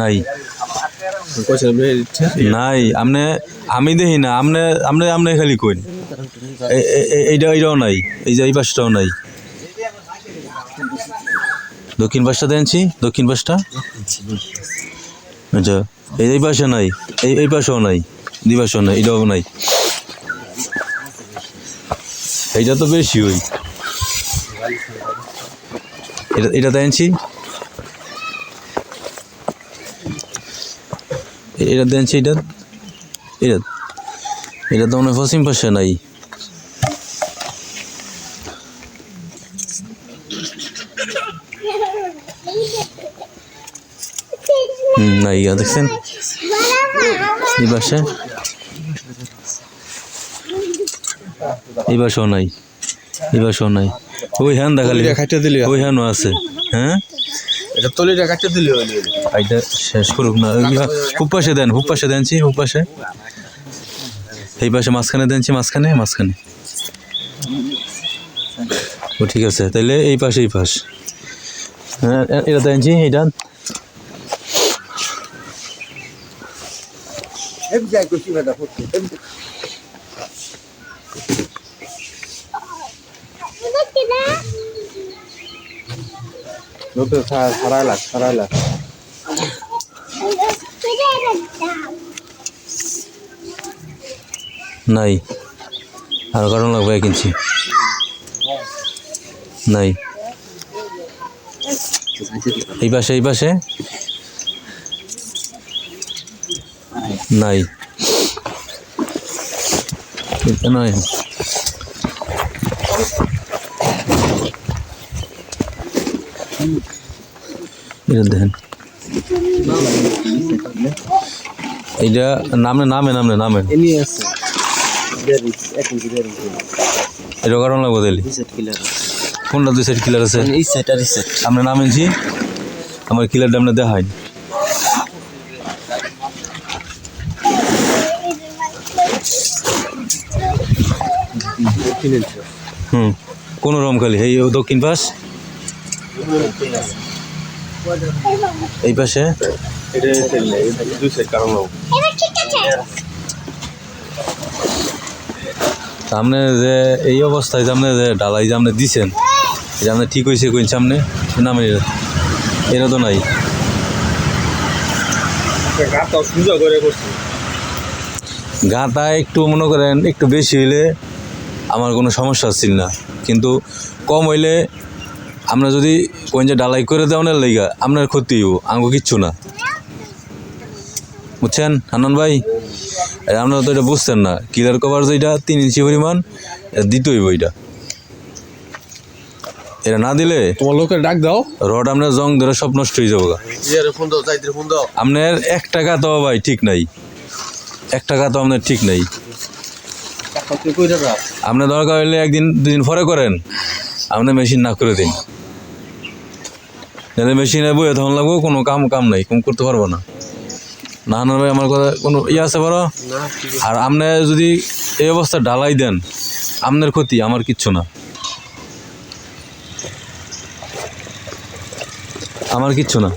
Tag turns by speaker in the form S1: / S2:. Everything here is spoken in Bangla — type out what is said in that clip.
S1: নাই।
S2: আপনি
S1: নাই, আমনে, আমি দেখি না, আমনে আমনে আমনে খালি কইন। এইটা, এইটাও নাই, এই যে এই পাশটাও নাই। দক্ষিণ পাশটা দেখছি দক্ষিণ পাশটা। আচ্ছা এই এই পাশে নাই, এই এই পাশেও নাই, দুই পাশেও নাই, এটাও নাই। এইটা তো বেশি ওই এটা এটা দেখছি এটা দেখছি এটা এটা। এটা তো মনে হয় পশ্চিম পাশে নাই। হুম ইয়া দেখছেন? এই পাশে? এই পাশেও নাই। এই পাশেও নাই। ওই হ্যান দেখালি ওই হ্যানও আছে। হ্যাঁ?
S2: এটা তলিটা কাটতে দিলি হইলি
S1: এইটা শেষ করুক না। খুব পাশে দেন খুব পাশে দেনছি খুব পাশে। এই পাশে মাঝখানে দেনছি মাঝখানে মাঝখানে। ও ঠিক আছে তাইলে এই পাশে এই পাশ। হ্যাঁ এটা দেনছি এটা
S2: এম নতুন সারাই লাখ সারাই লাখ।
S1: নাই। আর কারণ লাগবে ইঞ্চি। নাই। এই পাশে এই পাশে। নাই। নাই। এটা দেখেন। এইটা নামে নামে। নামে নামে এটা কারণ লাগবে তাহলে
S2: কিলার
S1: কোনটা দুই সাইড কিলার আছে?
S2: এই সেট আর রিসেট
S1: আমরা নামেছি আমার কিলারটা আমরা দেখাই। হুম কোন রম খালি? এই দক্ষিণ পাশ? এই পাশে? সামনে যে এই অবস্থায় সামনে যে ডালাই যে আপনি দিছেন এটা আপনি ঠিক হয়েছে কইন সামনে? নামে এটা তো নাই। গাঁথা একটু মনে করেন একটু বেশি হইলে আমার কোনো সমস্যা ছিল না। কিন্তু কম হইলে আমরা যদি কোন যে ডালাই করে দেওয়ার লাইগা আপনার ক্ষতি হইব আঙ্গো কিচ্ছু না। বুঝছেন? আনন্দ ভাই? আপনারা তো এটা বুঝছেন না। কিলার কভার যেটা তিন ইঞ্চি পরিমাণ এটা দিতে হইব এটা। এটা না দিলে
S2: তোমার লোকের ডাক দাও।
S1: রড আপনার জং ধরে সব নষ্ট হয়ে যাব গা।
S2: ইয়ারে ফোন দাও যাইতে ফোন দাও।
S1: আপনার এক টাকা তো ভাই ঠিক নাই। এক টাকা তো আপনার ঠিক নাই।
S2: টাকা
S1: আপনার দরকার হলে একদিন দুদিন পরে করেন। আপনি মেশিন না করে দিন। যাতে মেশিনে বইয়ে তখন লাগবো কোনো কাম কাম নাই কম করতে পারব না। না না ভাই আমার কথা কোনো ইয়ে আছে বড়? আর আপনি যদি এই অবস্থা ঢালাই দেন আপনার ক্ষতি আমার কিচ্ছু না। আমার কিচ্ছু না।